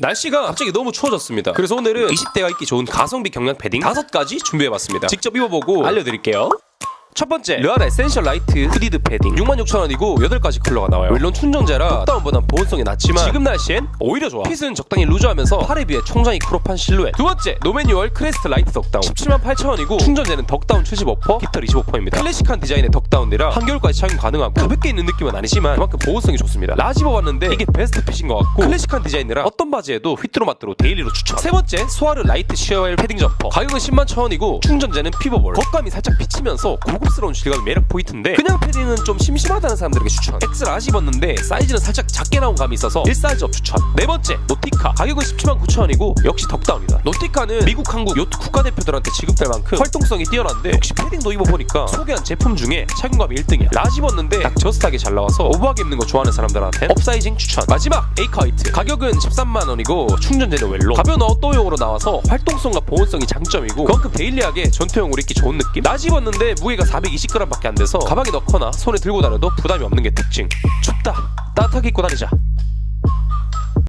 날씨가 갑자기 너무 추워졌습니다. 그래서 오늘은 20대가 입기 좋은 가성비 경량 패딩 다섯 가지 준비해봤습니다. 직접 입어보고 알려드릴게요. 첫 번째, 르아라 에센셜 라이트 후디드 패딩 66,000원이고 8가지 컬러가 나와요. 물론 충전재라 톱다운보단 보온성이 낮지만 지금 날씨엔 오히려 좋아. 핏은 적당히 루즈하면서 팔에 비해 총장이 크롭한 실루엣. 두 번째, 노매뉴얼 크레스트 라이트 덕다운. 178,000원이고 충전재는 덕다운 75%, 깃털 25%입니다. 클래식한 디자인의 덕다운이라 한겨울까지 착용 가능하고 가볍게 입는 느낌은 아니지만 그만큼 보온성이 좋습니다. 라지 입어봤는데 이게 베스트 핏인 것 같고 클래식한 디자인이라 어떤 바지에도 휘뚜루마뚜루 데일리로 추천. 세 번째, 스와르 라이트 시어웰 패딩 점퍼. 가격은 10만 1,000원이고 충전재는 피버볼. 겉감이 살짝 비치면서 고 급스러운 질감이 매력 포인트인데 그냥 패딩은 좀 심심하다는 사람들에게 추천. X 라지 입었는데 사이즈는 살짝 작게 나온 감이 있어서 1사이즈업 추천. 네 번째 노티카. 가격은 17만 9천원이고 역시 덕다운이다. 노티카는 미국 한국 요트 국가대표들한테 지급될 만큼 활동성이 뛰어난데 역시 패딩도 입어보니까 소개한 제품 중에 착용감이 1등이야. 라지 입었는데 딱 저스트하게 잘 나와서 오버하게 입는 거 좋아하는 사람들한테 업사이징 추천. 마지막 에이카이트. 가격은 13만원이고 충전재는 웰로. 가벼운 아웃도어용으로 나와서 활동성과 보온성이 장점이고 그만큼 데일리하게 전투용으로 입기 좋은 느낌? 라지 입었는데 무게가 420g밖에 안 돼서 가방에 넣거나 손에 들고 다녀도 부담이 없는 게 특징. 춥다. 따뜻하게 입고 다니자